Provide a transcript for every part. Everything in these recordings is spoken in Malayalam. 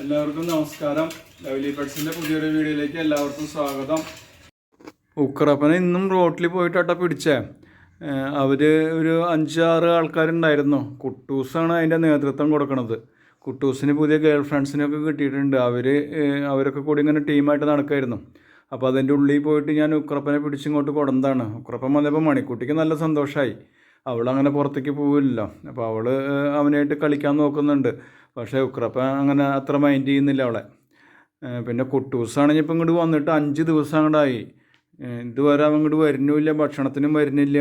എല്ലാവർക്കും നമസ്കാരം. ലവ്ലി പെട്സിന്റെ പുതിയൊരു വീഡിയോയിലേക്ക് എല്ലാവർക്കും സ്വാഗതം. ഉക്രപ്പനെ ഇന്നും റോട്ടിൽ പോയിട്ടാ പിടിച്ചേ. അവർ ഒരു അഞ്ചാറ് ആൾക്കാരുണ്ടായിരുന്നു. കുട്ടൂസാണ് അതിന്റെ നേതൃത്വം കൊടുക്കുന്നത് കുട്ടൂസിന് പുതിയ ഗേൾ ഫ്രണ്ട്സിനൊക്കെ കിട്ടിയിട്ടുണ്ട്. അവർ അവരൊക്കെ കൂടി ഇങ്ങനെ ടീമായിട്ട് നടക്കായിരുന്നു. അപ്പോൾ അതിന്റെ ഉള്ളിൽ പോയിട്ട് ഞാൻ ഉക്രപ്പനെ പിടിച്ചിങ്ങോട്ട് കൊടുന്നതാണ്. ഉക്രപ്പൻ വന്നപ്പോൾ മണിക്കുട്ടിക്ക് നല്ല സന്തോഷമായി അങ്ങനെ പുറത്തേക്ക് പോവില്ല അപ്പോൾ അവൾ അവനായിട്ട് കളിക്കാൻ നോക്കുന്നുണ്ട്. പക്ഷേ ഉക്രപ്പ അങ്ങനെ അത്ര മൈൻഡ് ചെയ്യുന്നില്ല അവളെ. പിന്നെ കുട്ടൂസാണെങ്കിൽ ഇപ്പം ഇങ്ങോട്ട് വന്നിട്ട് അഞ്ച് ദിവസം അങ്ങോട്ടായി ഇതുവരെ അവൻ ഇങ്ങോട്ട് വരുന്നില്ല ഭക്ഷണത്തിനും വരുന്നില്ല.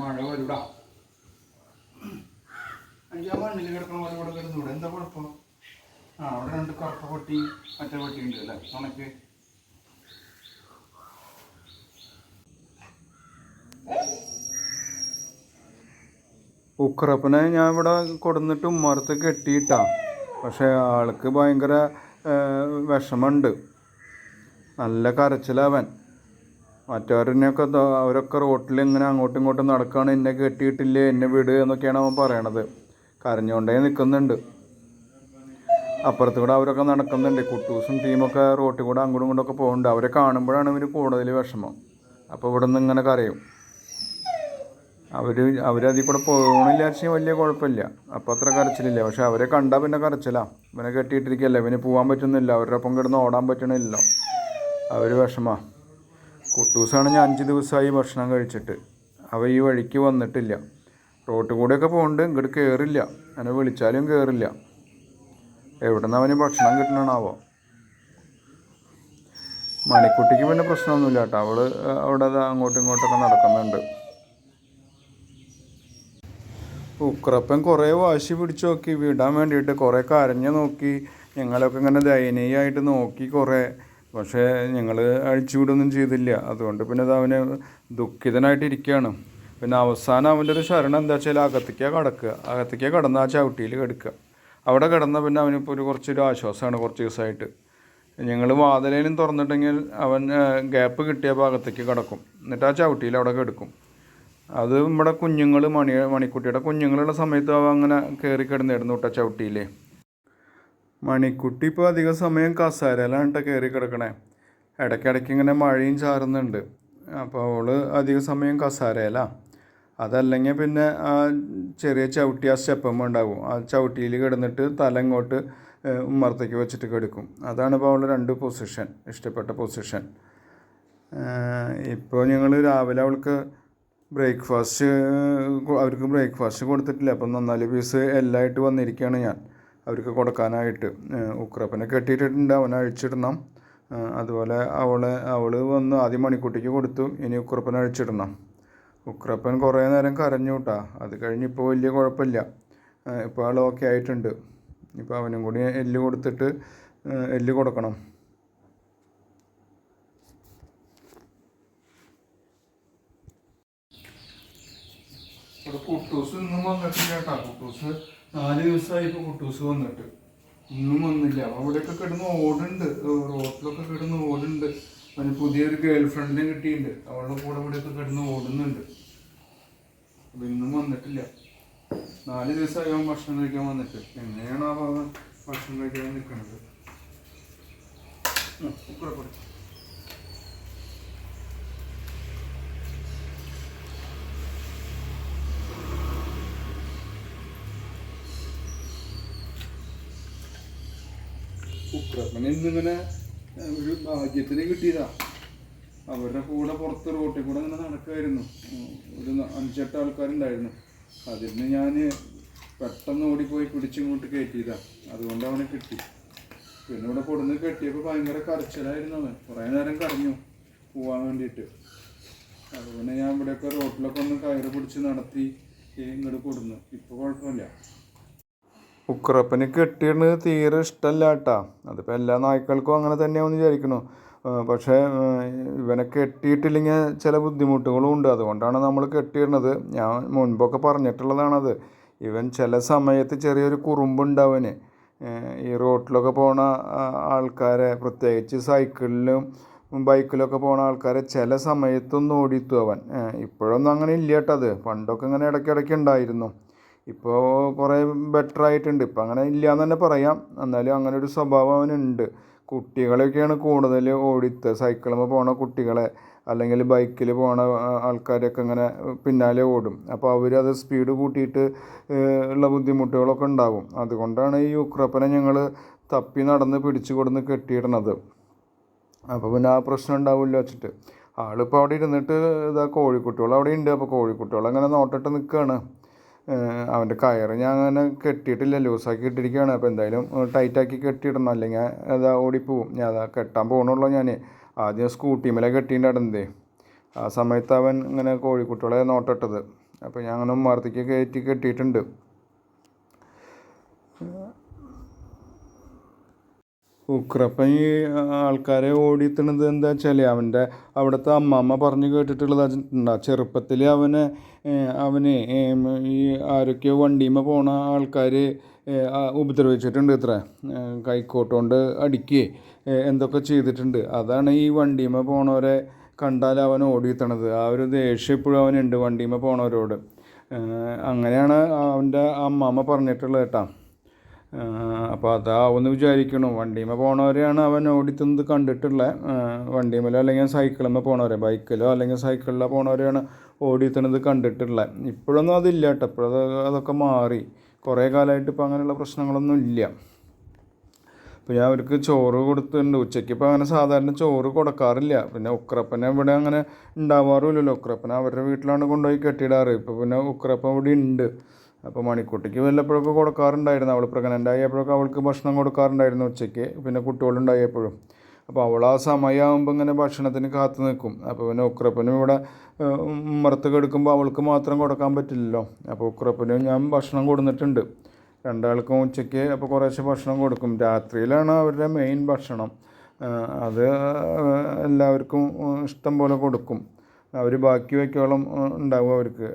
മഴ വരൂടാ എന്താ കുഴപ്പം? ആ അവിടെ രണ്ട് കറുത്ത പൊട്ടി മറ്റേ പൊട്ടി ഉണ്ട് അല്ലേ? ഉണക്ക്? ഉക്രപ്പനെ ഞാൻ ഇവിടെ കൊടുന്നിട്ട് ഉമ്മറത്ത് കെട്ടിയിട്ടാണ് പക്ഷേ ആൾക്ക് ഭയങ്കര വിഷമമുണ്ട്. നല്ല കരച്ചിലവൻ മറ്റവരെന്നെയൊക്കെ അവരൊക്കെ റോട്ടിൽ ഇങ്ങനെ അങ്ങോട്ടും ഇങ്ങോട്ടും നടക്കുകയാണ് എന്നെ കെട്ടിയിട്ടില്ലേ എന്നെ വിട് എന്നൊക്കെയാണ് അവൻ പറയണത്. കരഞ്ഞുകൊണ്ടേ നിൽക്കുന്നുണ്ട് അപ്പുറത്ത് കൂടെ അവരൊക്കെ നടക്കുന്നുണ്ട്. കുട്ടൂസും ടീമൊക്കെ റോട്ടിൽ കൂടെ അങ്ങോട്ടും ഇങ്ങോട്ടും ഒക്കെ പോകുന്നുണ്ട് അവരെ കാണുമ്പോഴാണ് ഇവർ കൂടുതൽ വിഷമം. അപ്പോൾ ഇവിടെ നിന്ന് ഇങ്ങനെ കരയും. അവർ അവരതിൽ കൂടെ പോകണില്ല വെച്ചാൽ വലിയ കുഴപ്പമില്ല. അപ്പോൾ അത്ര കരച്ചിലില്ല. പക്ഷെ അവരെ കണ്ടാൽ പിന്നെ കരച്ചില്ല ഇവനെ കെട്ടിയിട്ടിരിക്കുകയല്ല ഇവന് പോകാൻ പറ്റുന്നില്ല. അവരുടെ ഒപ്പം കിടന്ന് ഓടാൻ പറ്റണില്ലല്ലോ. അവർ വിഷമാ. ഞാൻ അഞ്ച് ദിവസമായി ഭക്ഷണം കഴിച്ചിട്ട്. അവ ഈ വഴിക്ക് വന്നിട്ടില്ല. റോട്ടിൽ കൂടെയൊക്കെ പോകുന്നുണ്ട് ഇങ്ങോട്ട് കയറില്ല എന്നെ വിളിച്ചാലും കയറില്ല എവിടെ നിന്ന് അവന് ഭക്ഷണം കിട്ടണമാവോ മണിക്കുട്ടിക്ക് പിന്നെ പ്രശ്നമൊന്നുമില്ല കേട്ടോ അവൾ അവിടെ അങ്ങോട്ടും ഇങ്ങോട്ടൊക്കെ നടക്കുന്നുണ്ട്. ഉക്രപ്പൻ കുറേ വാശി പിടിച്ച് നോക്കി. വിടാൻ വേണ്ടിയിട്ട് കുറേ കരഞ്ഞു നോക്കി. ഞങ്ങളൊക്കെ ഇങ്ങനെ ദയനീയമായിട്ട് നോക്കി കുറേ. പക്ഷേ ഞങ്ങൾ അഴിച്ചുവിടൊന്നും ചെയ്തില്ല. അതുകൊണ്ട് പിന്നെ അത് അവന് ദുഃഖിതനായിട്ട് ഇരിക്കുകയാണ്. പിന്നെ അവസാനം അവന്റെ ഒരു ശരണം എന്താ വെച്ചാൽ അകത്തേക്കാണ് കിടക്കുക. അകത്തേക്കാണ് കിടന്ന ആ ചവിട്ടിയിൽ കിടക്കുക. അവിടെ കിടന്ന പിന്നെ അവനിപ്പോൾ ഒരു കുറച്ചൊരു ആശ്വാസമാണ് കുറച്ച് ദിവസമായിട്ട്. ഞങ്ങൾ വാതിലേലും തുറന്നിട്ടെങ്കിൽ അവൻ ഗ്യാപ്പ് കിട്ടിയപ്പോൾ ഭാഗത്തേക്ക് കിടക്കും. എന്നിട്ട് ആ ചവിട്ടിയിൽ അവിടെ കിടക്കും. അത് നമ്മുടെ കുഞ്ഞുങ്ങൾ മണി മണിക്കുട്ടിയുടെ കുഞ്ഞുങ്ങളുള്ള സമയത്ത് അവ അങ്ങനെ കയറി കിടന്നിരുന്നു കേട്ടോ ചവിട്ടിയിൽ മണിക്കുട്ടി ഇപ്പോൾ അധിക സമയം കസാരയിലാണ് കേട്ടോ കയറി കിടക്കണേ. ഇടയ്ക്കിടയ്ക്ക് ഇങ്ങനെ മഴയും ചാറുന്നുണ്ട്. അപ്പോൾ അവൾ അധിക സമയം കസാരയിലാണ് അതല്ലെങ്കിൽ പിന്നെ ആ ചെറിയ ചവിട്ടി ആ സ്റ്റെപ്പമ്മ ഉണ്ടാവും. ആ ചവിട്ടിയിൽ കിടന്നിട്ട് തല ഇങ്ങോട്ട് ഉമ്മർത്തേക്ക് വെച്ചിട്ട് കിടക്കും. അതാണ് ഇപ്പോൾ അവളുടെ രണ്ട് പൊസിഷൻ ഇഷ്ടപ്പെട്ട പൊസിഷൻ. ഇപ്പോൾ ഞങ്ങൾ രാവിലെ അവൾക്ക് ബ്രേക്ക്ഫാസ്റ്റ് അവർക്ക് ബ്രേക്ക്ഫാസ്റ്റ് കൊടുത്തിട്ടില്ല. അപ്പം നന്നാൽ പീസ് എല്ലായിട്ട് വന്നിരിക്കുകയാണ് ഞാൻ. അവർക്ക് കൊടുക്കാനായിട്ട്. ഉക്രപ്പനെ കെട്ടിയിട്ടിട്ടുണ്ട്. അവനെ അഴിച്ചിടണം. അതുപോലെ അവളെ അവൾ വന്ന് ആദ്യം മണിക്കുട്ടിക്ക് കൊടുത്തു. ഇനി ഉക്രപ്പനെ അഴിച്ചിടണം. ഉക്രപ്പൻ കുറേ നേരം കരഞ്ഞു കേട്ടാ അത് കഴിഞ്ഞ് ഇപ്പോൾ വലിയ കുഴപ്പമില്ല. ഇപ്പോൾ ആൾ ഓക്കെ ആയിട്ടുണ്ട്. ഇപ്പോൾ അവനും കൂടി എല്ല് കൊടുത്തിട്ട് എല്ല് കൊടുക്കണം. ഇവിടെ കുട്ടൂസ് ഇന്നും വന്നിട്ടില്ല കേട്ടാ. കുട്ടൂസ് നാല് ദിവസമായി ഇപ്പൊ കുട്ടൂസ് വന്നിട്ട്. ഇന്നും വന്നില്ല. അവിടെയൊക്കെ കിടന്ന് ഓടുണ്ട്. റോട്ടിലൊക്കെ കിടന്ന് ഓടുണ്ട്. അവന് പുതിയൊരു ഗേൾ ഫ്രണ്ടിനെ കിട്ടിയിട്ടുണ്ട്. അവളുടെ കൂടെ ഇവിടെയൊക്കെ കിടന്ന് ഓടുന്നുണ്ട്. അപ്പൊ ഇന്നും വന്നിട്ടില്ല. നാല് ദിവസമായി അവൻ ഭക്ഷണം കഴിക്കാൻ വന്നിട്ട്. എങ്ങനെയാണ് അവൻ ഭക്ഷണം കഴിക്കാൻ നിൽക്കുന്നത്? ഇന്നിങ്ങനെ ഒരു ഭാഗ്യത്തിന് കിട്ടിയതാ. അവരുടെ കൂടെ പുറത്ത് റോട്ടിൽ കൂടെ ഇങ്ങനെ നടക്കുമായിരുന്നു ഒരു അഞ്ചെട്ട് ആൾക്കാരുണ്ടായിരുന്നു. അതിൽ നിന്ന് ഞാൻ പെട്ടെന്ന് ഓടിപ്പോയി പിടിച്ചിങ്ങോട്ട് കയറ്റിയതാ. അതുകൊണ്ട് അവനെ കിട്ടി. പിന്നെ ഇവിടെ കൊടുന്ന് കെട്ടിയപ്പോൾ ഭയങ്കര കരച്ചിലായിരുന്നു അവൻ. കുറേ നേരം കരഞ്ഞു പോവാൻ വേണ്ടിയിട്ട്. അതുകൊണ്ട് ഞാൻ ഇവിടെയൊക്കെ റോട്ടിലൊക്കെ ഒന്ന് കയറ് പിടിച്ച് നടത്തി ഇങ്ങോട്ട് കൊടുന്നു. ഇപ്പോൾ കുഴപ്പമില്ല. ഉക്രപ്പന് കെട്ടിയിടുന്നത് തീരെ ഇഷ്ടമല്ല കേട്ടാ അതിപ്പോൾ എല്ലാ നായ്ക്കൾക്കും അങ്ങനെ തന്നെയാണെന്ന് വിചാരിക്കുന്നു. പക്ഷേ ഇവനെ കെട്ടിയിട്ടില്ലെങ്കിൽ ചില ബുദ്ധിമുട്ടുകളും ഉണ്ട്. അതുകൊണ്ടാണ് നമ്മൾ കെട്ടിയിടുന്നത്. ഞാൻ മുൻപൊക്കെ പറഞ്ഞിട്ടുള്ളതാണത്. ഇവൻ ചില സമയത്ത് ചെറിയൊരു കുറുമ്പുണ്ടാവന്. ഈ റോട്ടിലൊക്കെ പോണ ആൾക്കാരെ പ്രത്യേകിച്ച് സൈക്കിളിലും ബൈക്കിലൊക്കെ പോണ ആൾക്കാരെ ചില സമയത്തൊന്നും ഓടിത്തു അവൻ. ഇപ്പോഴൊന്നും അങ്ങനെ ഇല്ല കേട്ടത് പണ്ടൊക്കെ ഇങ്ങനെ ഇടയ്ക്കിടയ്ക്ക് ഉണ്ടായിരുന്നു. ഇപ്പോൾ കുറേ ബെറ്റർ ആയിട്ടുണ്ട്. ഇപ്പം അങ്ങനെ ഇല്ല എന്ന് തന്നെ പറയാം. എന്നാലും അങ്ങനെ ഒരു സ്വഭാവം അവനുണ്ട്. കുട്ടികളെയൊക്കെയാണ് കൂടുതൽ ഓടിത്ത് സൈക്കിളുമ്പോൾ പോണ കുട്ടികളെ അല്ലെങ്കിൽ ബൈക്കിൽ പോണ ആൾക്കാരൊക്കെ ഇങ്ങനെ പിന്നാലെ ഓടും. അപ്പോൾ അവരത് സ്പീഡ് കൂട്ടിയിട്ട് ഉള്ള ബുദ്ധിമുട്ടുകളൊക്കെ ഉണ്ടാവും. അതുകൊണ്ടാണ് ഈ ഉക്രപ്പനെ ഞങ്ങൾ തപ്പി നടന്ന് പിടിച്ചു കൊടുന്ന് കെട്ടിയിടണത്. അപ്പോൾ പിന്നെ ആ പ്രശ്നം ഉണ്ടാവില്ല വെച്ചിട്ട്. ആളിപ്പോൾ അവിടെ ഇരുന്നിട്ട് ഇതാ കോഴിക്കുട്ടികൾ അവിടെ ഉണ്ട് അപ്പോൾ കോഴിക്കുട്ടികൾ അങ്ങനെ നോട്ടിട്ട് നിൽക്കുകയാണ് അവന്റെ കയറ് ഞാൻ അങ്ങനെ കെട്ടിയിട്ടില്ല ലൂസാക്കി ഇട്ടിരിക്കുകയാണ്. അപ്പോൾ എന്തായാലും ടൈറ്റാക്കി കെട്ടിയിടണം. അല്ലെങ്കിൽ അതാ ഓടിപ്പോവും. ഞാൻ അതാ കെട്ടാൻ പോകണുള്ളൂ ഞാൻ ആദ്യം സ്കൂട്ടിമേലെ കെട്ടിയിട്ടുണ്ടായിരുന്നതേ ആ സമയത്ത് അവൻ ഇങ്ങനെ കോഴിക്കുട്ടികളെ നോട്ടിട്ടത് അപ്പോൾ ഞാൻ അങ്ങനെ ഉമ്മാർത്തേക്ക് കയറ്റി കെട്ടിയിട്ടുണ്ട്. ഉക്രപ്പൻ ഈ ആൾക്കാരെ ഓടിയെത്തണത് എന്താ വെച്ചാൽ അവന്റെ അവിടുത്തെ അമ്മമ്മ പറഞ്ഞു കേട്ടിട്ടുള്ളതാ ചെറുപ്പത്തിൽ അവനെ അവനെ ഈ ആരൊക്കെയോ വണ്ടിയുമ്മ പോണ ആൾക്കാർ ഉപദ്രവിച്ചിട്ടുണ്ട് ഇത്ര. കൈക്കോട്ടുകൊണ്ട് അടിക്കുകയെ എന്തൊക്കെ ചെയ്തിട്ടുണ്ട്. അതാണ് ഈ വണ്ടിയുമ്മ പോണവരെ കണ്ടാൽ അവൻ ഓടിയെത്തണത് ആ ഒരു ദേഷ്യം ഇപ്പോഴും അവനുണ്ട് വണ്ടിയുമ്മ പോണവരോട്. അങ്ങനെയാണ് അവന്റെ അമ്മമ്മ പറഞ്ഞിട്ടുള്ളത് കേട്ടോ. അപ്പോൾ അതാവുമെന്ന് വിചാരിക്കണം. വണ്ടിമേ പോണവരെയാണ് അവൻ ഓടിത്തുന്നത് കണ്ടിട്ടുള്ളത് വണ്ടിമേലോ അല്ലെങ്കിൽ സൈക്കിളുമ്മേ പോണവരെ ബൈക്കിലോ അല്ലെങ്കിൽ സൈക്കിളിലോ പോണവരെയാണ് ഓടിത്തുന്നത് കണ്ടിട്ടുള്ളത് ഇപ്പോഴൊന്നും അതില്ല കേട്ടോ. ഇപ്പോഴത് അതൊക്കെ മാറി. കുറേ കാലമായിട്ട് ഇപ്പോൾ അങ്ങനെയുള്ള പ്രശ്നങ്ങളൊന്നും ഇല്ല. അപ്പോൾ ഞാൻ അവർക്ക് ചോറ് കൊടുത്തിട്ടുണ്ട്. ഉച്ചയ്ക്ക് ഇപ്പോൾ അങ്ങനെ സാധാരണ ചോറ് കൊടുക്കാറില്ല. പിന്നെ ഉക്രപ്പനെ ഇവിടെ അങ്ങനെ ഉണ്ടാവാറുമില്ലല്ലോ. ഉക്രപ്പനെ അവരുടെ വീട്ടിലാണ് കൊണ്ടുപോയി കെട്ടിയിടാറ്. ഇപ്പോൾ പിന്നെ ഉക്രപ്പൻ ഇവിടെ ഉണ്ട്. അപ്പോൾ മണിക്കുട്ടിക്ക് വല്ലപ്പോഴൊക്കെ കൊടുക്കാറുണ്ടായിരുന്നു. അവൾ പ്രഗ്നന്റ് ആയപ്പോഴൊക്കെ അവൾക്ക് ഭക്ഷണം കൊടുക്കാറുണ്ടായിരുന്നു ഉച്ചയ്ക്ക്. പിന്നെ കുട്ടികളുണ്ടായപ്പോഴും. അപ്പോൾ അവൾ ആ സമയമാകുമ്പോൾ ഇങ്ങനെ ഭക്ഷണത്തിന് കാത്തു നിൽക്കും അപ്പോൾ പിന്നെ ഉക്രപ്പനും ഇവിടെ മറത്ത് കെടുക്കുമ്പോൾ അവൾക്ക് മാത്രം കൊടുക്കാൻ പറ്റില്ലല്ലോ. അപ്പോൾ ഉക്രപ്പനും ഞാൻ ഭക്ഷണം കൊടുത്തിട്ടുണ്ട് രണ്ടാൾക്കും ഉച്ചയ്ക്ക് അപ്പോൾ കുറേശ്ശെ ഭക്ഷണം കൊടുക്കും. രാത്രിയിലാണ് അവരുടെ മെയിൻ ഭക്ഷണം. അത് എല്ലാവർക്കും ഇഷ്ടം പോലെ കൊടുക്കും. അവർ ബാക്കി വയ്ക്കോളം ഉണ്ടാവും അവർക്ക്.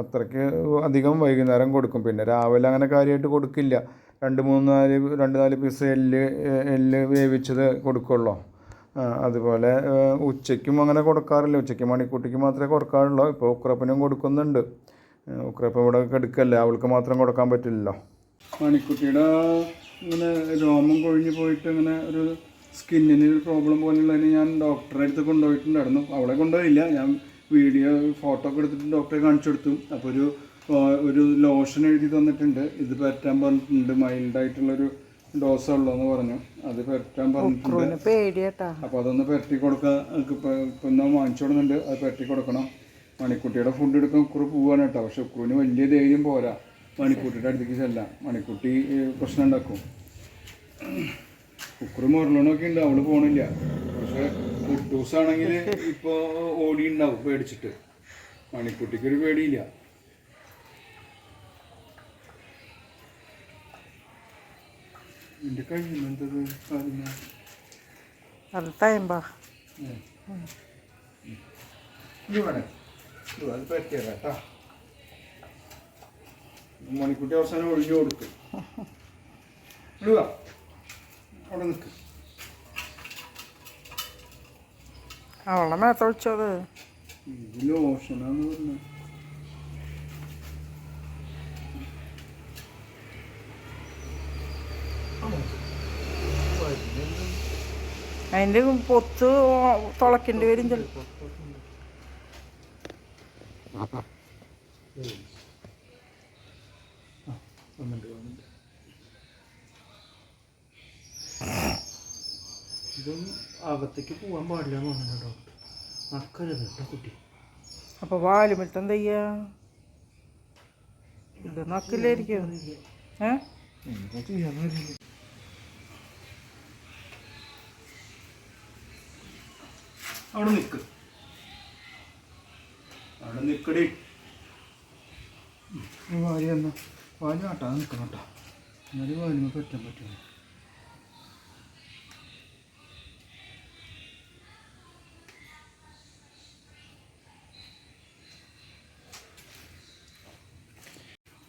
അത്രയ്ക്ക് അധികം വൈകുന്നേരം കൊടുക്കും. പിന്നെ രാവിലെ അങ്ങനെ കാര്യമായിട്ട് കൊടുക്കില്ല. രണ്ട് മൂന്ന് നാല് രണ്ട് നാല് പീസ് എല്ല് എല്ല് വേവിച്ചത് കൊടുക്കുള്ളൂ. അതുപോലെ ഉച്ചയ്ക്കും അങ്ങനെ കൊടുക്കാറില്ല. ഉച്ചയ്ക്ക് മണിക്കൂട്ടിക്ക് മാത്രമേ കൊടുക്കാറുള്ളൂ. ഇപ്പോൾ ഉക്രപ്പനും കൊടുക്കുന്നുണ്ട്. ഉക്രപ്പ ഇവിടെ കെടുക്കല്ലേ? അവൾക്ക് മാത്രം കൊടുക്കാൻ പറ്റില്ലല്ലോ. മണിക്കുട്ടിയുടെ ഇങ്ങനെ രോമം കൊഴിഞ്ഞു പോയിട്ട് ഇങ്ങനെ ഒരു സ്കിന്നിന് ഒരു പ്രോബ്ലം പോലുള്ളതിന് ഞാൻ ഡോക്ടറെ അടുത്ത് കൊണ്ടുപോയിട്ടുണ്ടായിരുന്നു അവളെ കൊണ്ടുപോയില്ല. ഞാൻ വീഡിയോ ഫോട്ടോ ഒക്കെ എടുത്തിട്ട് ഡോക്ടറെ കാണിച്ചു കൊടുത്തു. അപ്പോൾ ഒരു ഒരു ലോഷൻ എഴുതി തന്നിട്ടുണ്ട്. ഇത് പറ്റാൻ പറഞ്ഞിട്ടുണ്ട്. മൈൽഡായിട്ടുള്ളൊരു ഡോസ് ഉള്ളതെന്ന് പറഞ്ഞു. അത് പറ്റാൻ പറഞ്ഞിട്ടുണ്ട്. അപ്പോൾ അതൊന്ന് പെരട്ടി കൊടുക്കാൻ ഇപ്പം വാങ്ങിച്ചു കൊടുക്കുന്നുണ്ട്. അത് പെരട്ടി കൊടുക്കണം. മണിക്കുട്ടിയുടെ ഫുഡ് എടുക്കാൻ ഉക്കുറ് പോവാണ് കേട്ടോ. പക്ഷെ ഉക്കുറിന് വലിയ ധൈര്യം പോരാ. മണിക്കുട്ടിയുടെ അടുത്തേക്ക് ചെല്ലാം മണിക്കുട്ടി പ്രശ്നം ഉണ്ടാക്കും. ഉക്കുറ് മുരളണമൊക്കെ ഉണ്ട്. അവൾ പോണില്ല. പക്ഷെ കുട്ടൂസ് ആണെങ്കിൽ ഇപ്പോൾ ഓടി ഉണ്ടാവും പേടിച്ചിട്ട്. മണിക്കുട്ടിക്ക് ഒരു പേടിയില്ല. അത് തയമ്പാ അത് മണിക്കുട്ടി അവസാനം ഒഴിഞ്ഞു കൊടുക്കും. ഇടുക. അവിടെ നിൽക്ക്. അവളെ മേത്തൊഴിച്ചത് ഇത് ലോഷനാന്ന് പറഞ്ഞു. അതിന്റെ പൊത്ത് തുളക്കേണ്ടി വരും ചിലപ്പോ. വന്നിട്ട് ഇതൊന്നും അകത്തേക്ക് പോകാൻ പാടില്ല എന്ന് പറഞ്ഞു ഡോക്ടർ നക്കരുത് കേട്ടോ കുട്ടി? അപ്പൊ വാലുമിട്ട് എന്താ ചെയ്യാ? ഇത് നക്കില്ലായിരിക്കും. ഏ? അവിടെ നിൽക്ക് അവിടെ നിൽക്കടി വാരി എന്നാ വാലി ആട്ടാതെ നിൽക്കണം കേട്ടോ. എന്നാലും വാലിമ പറ്റാൻ പറ്റുമോ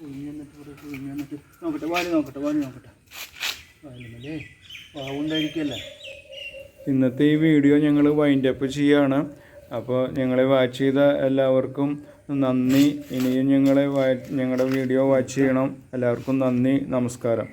കുഞ്ഞെന്നിട്ട് ഇവിടെ കുഞ്ഞെന്നിട്ട് നോക്കട്ടെ വാലി നോക്കട്ടെ വാലി നോക്കട്ടെ. വാലിമല്ലേ പാവുണ്ടായിരിക്കല്ലേ ഇന്നത്തെ ഈ വീഡിയോ ഞങ്ങൾ വൈൻഡപ്പ് ചെയ്യാണ്. അപ്പോൾ ഞങ്ങളെ വാച്ച് ചെയ്ത എല്ലാവർക്കും നന്ദി. ഇനിയും ഞങ്ങളെ ഞങ്ങളുടെ വീഡിയോ വാച്ച് ചെയ്യണം. എല്ലാവർക്കും നന്ദി. നമസ്കാരം.